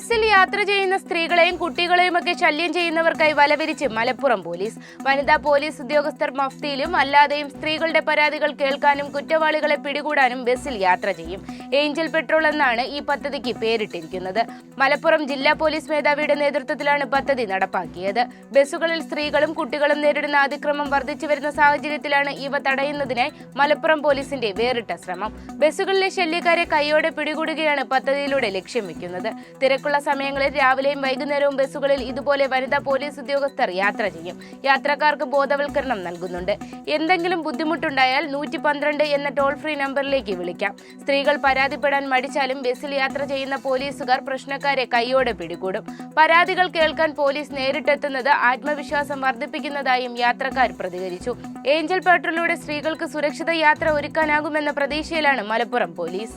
ബസ്സിൽ യാത്ര ചെയ്യുന്ന സ്ത്രീകളെയും കുട്ടികളെയും ഒക്കെ ശല്യം ചെയ്യുന്നവർക്കായി വലവിരിച്ച് മലപ്പുറം പോലീസ്. വനിതാ പോലീസ് ഉദ്യോഗസ്ഥർ മഫ്തിയിലും അല്ലാതെയും സ്ത്രീകളുടെ പരാതികൾ കേൾക്കാനും കുറ്റവാളികളെ പിടികൂടാനും ബസ്സിൽ യാത്ര ചെയ്യും. ഏഞ്ചൽ പെട്രോൾ എന്നാണ് ഈ പദ്ധതിക്ക് പേരിട്ടിരിക്കുന്നത്. മലപ്പുറം ജില്ലാ പോലീസ് മേധാവിയുടെ നേതൃത്വത്തിലാണ് പദ്ധതി നടപ്പാക്കിയത്. ബസ്സുകളിൽ സ്ത്രീകളും കുട്ടികളും നേരിടുന്ന അതിക്രമം വർദ്ധിച്ചു വരുന്ന സാഹചര്യത്തിലാണ് ഇവ തടയുന്നതിനായി മലപ്പുറം പോലീസിന്റെ വേറിട്ട ശ്രമം. ബസ്സുകളിലെ ശല്യക്കാരെ കൈയോടെ പിടികൂടുകയാണ് പദ്ധതിയിലൂടെ ലക്ഷ്യം വെക്കുന്നത്. തിരക്കുള്ള സമയങ്ങളിൽ രാവിലെയും വൈകുന്നേരവും ബസ്സുകളിൽ ഇതുപോലെ വനിതാ പോലീസ് ഉദ്യോഗസ്ഥർ യാത്ര ചെയ്യും. യാത്രക്കാർക്ക് ബോധവൽക്കരണം നൽകുന്നുണ്ട്. എന്തെങ്കിലും ബുദ്ധിമുട്ടുണ്ടായാൽ നൂറ്റി എന്ന ടോൾ ഫ്രീ നമ്പറിലേക്ക് വിളിക്കാം. സ്ത്രീകൾ പരാതിപ്പെടാൻ മടിച്ചാലും ബസ്സിൽ യാത്ര ചെയ്യുന്ന പോലീസുകാർ പ്രശ്നക്കാരെ കൈയോടെ പിടികൂടും. പരാതികൾ കേൾക്കാൻ പോലീസ് നേരിട്ടെത്തുന്നത് ആത്മവിശ്വാസം വർദ്ധിപ്പിക്കുന്നതായും യാത്രക്കാർ പ്രതികരിച്ചു. ഏഞ്ചൽ പാട്രോളിലൂടെ സ്ത്രീകൾക്ക് സുരക്ഷിത യാത്ര ഒരുക്കാനാകുമെന്ന പ്രതീക്ഷയിലാണ് മലപ്പുറം പോലീസ്.